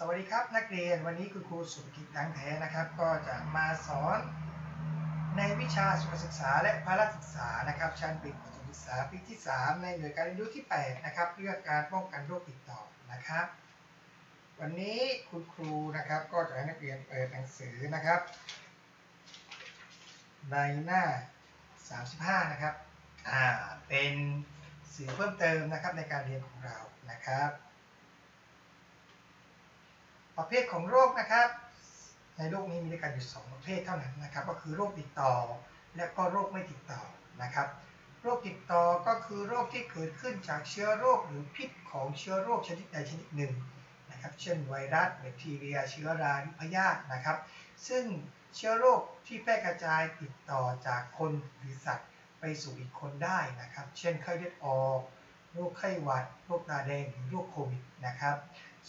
สวัสดีครับนักเรียนวันนี้คุณครูสุภกิจดังแท้นะครับ ก็จะมาสอนในวิชาสุขศึกษาและพละศึกษานะครับชั้นปีประถมศึกษาปีที่ 3 ในหน่วยการเรียนรู้ที่8นะครับเรื่องการป้องกันโรคติดต่อนะครับ วันนี้คุณครูนะครับก็จะให้นักเรียนเปิดหนังสือนะครับ ในหน้า 35 นะครับอ่าเป็นสื่อเพิ่มเติมนะครับในการเรียนของเรานะครับ ประเภทของโรคนะครับ ในโรคนี้มีด้วยกันอยู่สองประเภทเท่านั้นนะครับ ก็คือโรคติดต่อ และก็โรคไม่ติดต่อนะครับ โรคติดต่อก็คือโรคที่เกิดขึ้นจากเชื้อโรคหรือพิษของเชื้อโรคชนิดใดชนิดหนึ่งนะครับ เช่นไวรัสแบคทีเรีย เชื้อราหรือพยาธินะครับ ซึ่งเชื้อโรคที่แพร่กระจายติดต่อจากคนหรือสัตว์ไปสู่อีกคนได้นะครับ เช่นไข้เลือดออก โรคไข้หวัด โรคตาแดงหรือโรคโควิดนะครับ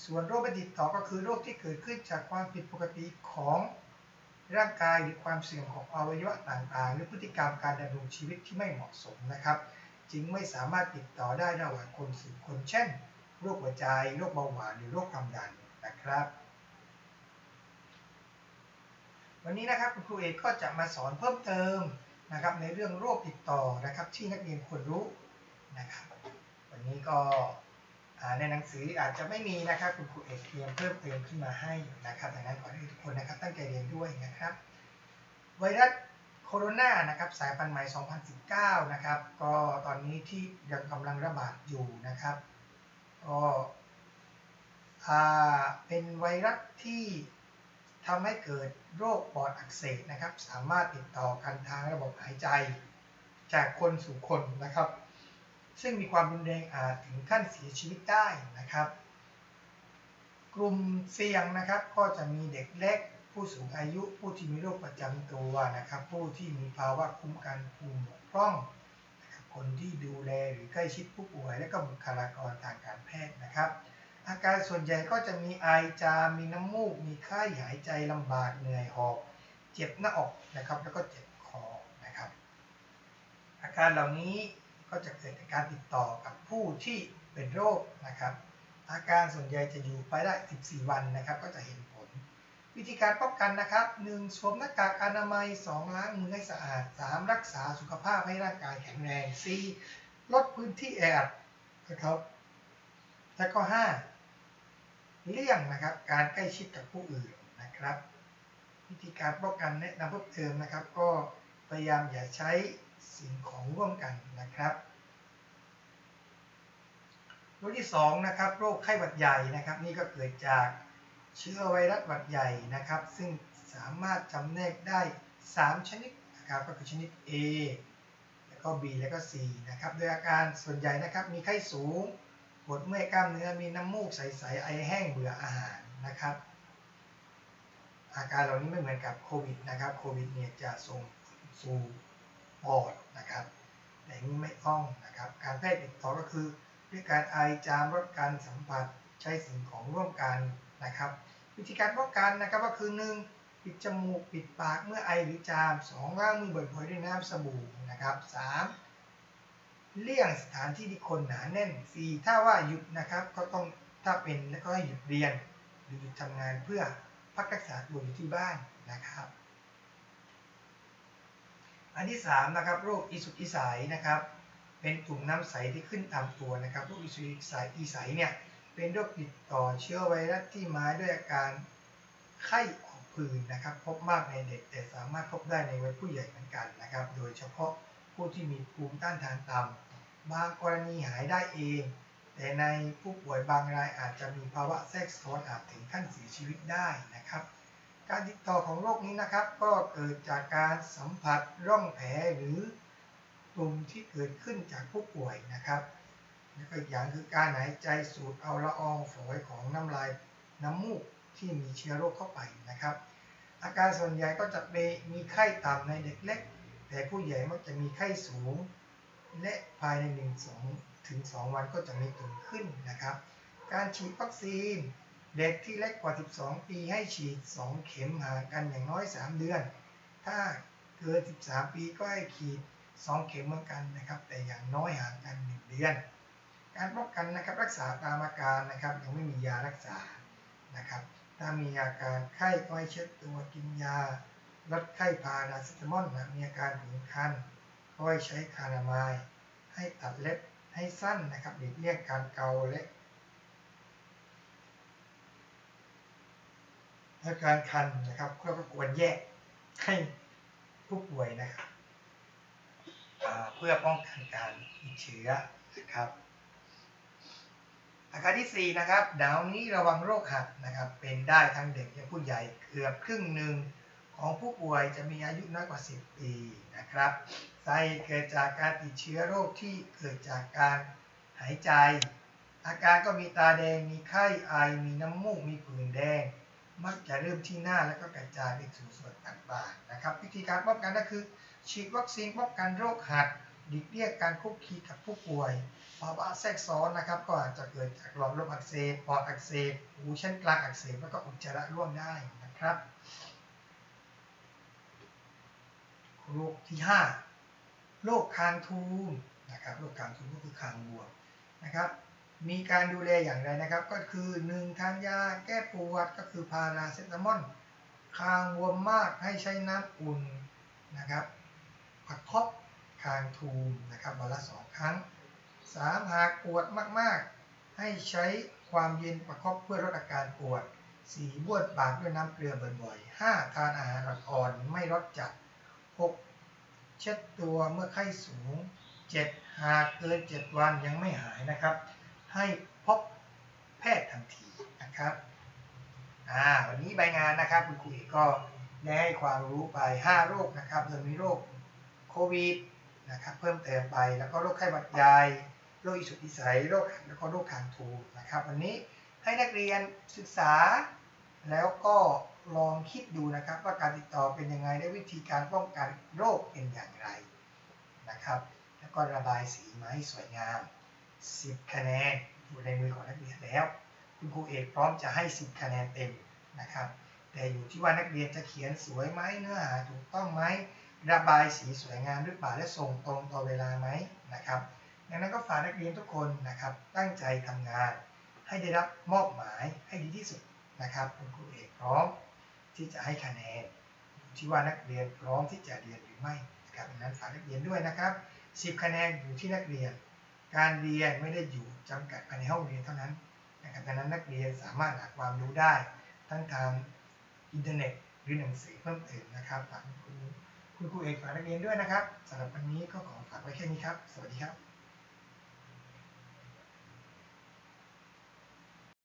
ส่วนโรคไม่ติดต่อก็คือโรคที่เกิดขึ้นจากความผิดปกติของร่างกายหรือความเสื่อมของอวัยวะต่างๆ หรือพฤติกรรมการดำรงชีวิตที่ไม่เหมาะสมนะครับ จึงไม่สามารถติดต่อได้ระหว่างคนสู่คน เช่น โรคหัวใจ โรคเบาหวานหรือโรคความดันนะครับ วันนี้นะครับคุณครูเอกก็จะมาสอนเพิ่มเติมนะครับในเรื่องโรคติดต่อนะครับที่นักเรียนควรรู้นะครับ วันนี้ก็ในหนังสืออาจจะไม่มีนะครับคุณครูเอกเตรียมเพิ่มเติมขึ้นมาให้นะครับดังนั้นขอให้ทุกคนนะครับตั้งใจเรียนด้วยนะครับ ไวรัสโคโรนานะครับสายพันธุ์ใหม่ 2019 นะครับก็ตอนนี้ที่ยังกำลังระบาดอยู่นะครับก็อ่าเป็นไวรัสที่ทำให้เกิดโรคปอดอักเสบนะครับ สามารถติดต่อกันทางระบบหายใจ จากคนสู่คนนะครับ ซึ่งมีความรุนแรงอาจถึงขั้นเสียชีวิตได้นะครับ กลุ่มเสี่ยงนะครับก็จะมีเด็กเล็ก ผู้สูงอายุผู้ที่มีโรคประจำตัวนะครับ ผู้ที่มีภาวะคุ้มกันภูมิบกพร่องนะคคนที่ดูแลหรือใกล้ชิดผู้ป่วย และก็บุคลากรทางการแพทย์นะครับ อาการส่วนใหญ่ก็จะมีไอจามมีน้ำมูก มีไข้หายใจลำบากเหนื่อยหอบ เจ็บหน้าอกนะครับ แล้วก็เจ็บคอนะครับ อาการเหล่านี้ ก็จะเกิดจากการติดต่อกับผู้ที่เป็นโรคนะครับ อาการส่วนใหญ่จะอยู่ไปได้ 14 วันนะครับ ก็จะเห็นผล วิธีการป้องกันนะครับ 1. สวมหน้ากากอนามัย 2. ล้างมือให้สะอาด 3. รักษาสุขภาพให้ร่างกายแข็งแรง 4. ลดพื้นที่แออัดนะครับแล้วก็ 5. เลี่ยงนะครับการใกล้ชิดกับผู้อื่นนะครับ วิธีการป้องกันแนะนำเพิ่มเติมนะครับ ก็พยายามอย่าใช้ สิ่งของร่วมกันนะครับโรคที่2นะครับโรคไข้หวัดใหญ่นะครับ นี่ก็เกิดจากเชื้อไวรัสหวัดใหญ่นะครับ ซึ่งสามารถจำแนกได้ 3 ชนิดนะครับก็คือชนิด A แล้วก็ B แล้วก็ C นะครับโดยอาการส่วนใหญ่นะครับมีไข้สูงปวดเมื่อยกล้ามเนื้อมีน้ำมูกใสๆไอแห้งเบื่ออาหารนะครับ อาการเหล่านี้ไม่เหมือนกับโควิดนะครับโควิดเนี่ยจะส่งสู่ ปอดนะครับแต่นี้ไม่ต้องนะครับ การแพทย์ติดต่อก็คือ ด้วยการไอจามลดการสัมผัสใช้สิ่งของร่วมกันนะครับ วิธีการป้องกันนะครับก็คือ 1. ปิดจมูกปิดปากเมื่อไอหรือจาม 2. ล้างมือบ่อยๆด้วยน้ำสบู่นะครับ 3. เลี่ยงสถานที่ที่คนหนาแน่น 4. ถ้าว่าหยุดนะครับก็ต้องถ้าเป็นแล้วก็ให้หยุดเรียนหรือหยุดทำงานเพื่อพักรักษาตัวอยู่ที่บ้านนะครับ อันที่3นะครับโรคอีสุกอีใสนะครับ เป็นตุ่มน้ำใสที่ขึ้นตามตัวนะครับโรคอีสุกอีใสอีใสเนี่ยเป็นโรคติดต่อเชื้อไวรัสที่มาด้วยอาการไข้ออกผื่นนะครับ พบมากในเด็ก แต่สามารถพบได้ในวัยผู้ใหญ่เหมือนกันนะครับ โดยเฉพาะผู้ที่มีภูมิต้านทานต่ำบางกรณีหายได้เอง แต่ในผู้ป่วยบางรายอาจจะมีภาวะแทรกซ้อนอาจถึงขั้นเสียชีวิตได้นะครับ การติดต่อของโรคนี้นะครับ ก็เกิดจากการสัมผัสร่องแผลหรือตุ่มที่เกิดขึ้นจากผู้ป่วยนะครับแล้วก็อีกอย่างคือการหายใจสูดเอาละอองฝอยของน้ำลายน้ำมูกที่มีเชื้อโรคเข้าไปนะครับ อาการส่วนใหญ่ก็จะเป็นมีไข้ต่ำในเด็กเล็ก แต่ผู้ใหญ่มักจะมีไข้สูง และภายใน1 2ถึง 2 วันก็จะมีตุ่มขึ้นนะครับ การฉีดวัคซีน เด็กที่เล็กกว่า 12 ปีให้ฉีด 2 เข็มห่างกันอย่างน้อย 3 เดือน ถ้าเกิน 13 ปีก็ให้ฉีด 2 เข็มเหมือนกันนะครับ แต่อย่างน้อยห่างกัน 1 เดือน การป้องกันนะครับรักษาตามอาการนะครับยังไม่มียารักษานะครับถ้ามีอาการไข้ก็ให้เช็ดตัวกินยาลดไข้พาราเซตามอลนะมีอาการผื่นคันก็ให้ใช้คานามายให้ตัดเล็บให้สั้นนะครับหลีกเลี่ยงการเกาเล็บ อาการคันนะครับก็ควรแยกให้ผู้ป่วยนะครับเพื่อป้องกันการติดเชื้อนะครับอาการที่ 4 นะครับหนาวนี้ระวังโรคหัดนะครับ เป็นได้ทั้งเด็กและผู้ใหญ่เกือบครึ่งหนึ่งของผู้ป่วยจะมีอายุน้อยกว่า 10 ปีนะครับสาเหตุเกิดจากการติดเชื้อโรคที่เกิดจากการหายใจ อาการก็มีตาแดงมีไข้ไอมีน้ำมูกมีผื่นแดง มักจะเริ่มที่หน้าแล้วก็กระจายไปสู่ส่วนต่างๆนะครับ วิธีการป้องกันก็คือ ฉีดวัคซีนป้องกันโรคหัดหลีกเลี่ยงการคุกคีกับผู้ป่วยภาวะแทรกซ้อนนะครับ ก็อาจจะเกิดจากหลอดลมอักเสบปอดอักเสบหูชั้นกลางอักเสบแล้วก็อุจจาระร่วงได้นะครับโรคที่ 5 โรคคางทูมนะครับโรคคางทูมก็คือคางบวมนะครับ มีการดูแลอย่างไรนะครับ ก็คือ1ทานยาแก้ปวดก็คือพาราเซตามอลคางบวมมากให้ใช้น้ำอุ่นนะครับประคบคางทูมนะครับวันละสองครั้ง 3. หากปวดมากๆ ให้ใช้ความเย็นประคบเพื่อลดอาการปวด 4. บ้วนปากด้วยน้ำเกลือบ่อยๆ 5. ทานอาหารอ่อนๆไม่รสจัด 6. เช็ดตัวเมื่อไข้สูง 7. หากเกิน 7 วันยังไม่หายนะครับ ให้พบแพทย์ทันทีนะครับอ่าวันนี้ใบงานนะครับคุณครูเอกก็ได้ให้ความรู้ไป 5 โรคนะครับโดยมีโรคโควิดนะครับเพิ่มเติมไปแล้วก็โรคไข้หวัดใหญ่โรคอิสุกอิสัยโรคแล้วก็โรคคางทูนะครับวันนี้ให้นักเรียนศึกษา แล้วก็ลองคิดดูนะครับว่าการติดต่อเป็นยังไงและวิธีการป้องกันโรคเป็นอย่างไรนะครับ แล้วก็ระบายสีมาให้สวยงาม 10 คะแนนอยู่ในมือของนักเรียนแล้ว คุณครูเอกพร้อมจะให้ 10 คะแนนเต็มนะครับ แต่อยู่ที่ว่านักเรียนจะเขียนสวยไหมเนื้อหาถูกต้องไหมระบายสีสวยงามหรือเปล่าและส่งตรงต่อเวลาไหมนะครับดังนั้นก็ฝากนักเรียนทุกคนนะครับตั้งใจทำงาน ให้ได้รับมอบหมายให้ดีที่สุดนะครับคุณครูเอกพร้อมที่จะให้คะแนนอยู่ที่ว่านักเรียนพร้อมที่จะเรียนหรือไม่นะครับดังนั้นฝากนักเรียนด้วยนะครับ 10 คะแนนอยู่ที่นักเรียน การเรียนไม่ได้อยู่จำกัดภายในห้องเรียนเท่านั้นนะครับดังนั้นนักเรียนสามารถหาความรู้ได้ทั้งทางอินเทอร์เน็ตหรือหนังสือเพิ่มเติมนะครับฝากคุณครูคุณครูเอกฝากนักเรียนด้วยนะครับสำหรับวันนี้ก็ขอฝากไว้แค่นี้ครับ สวัสดีครับ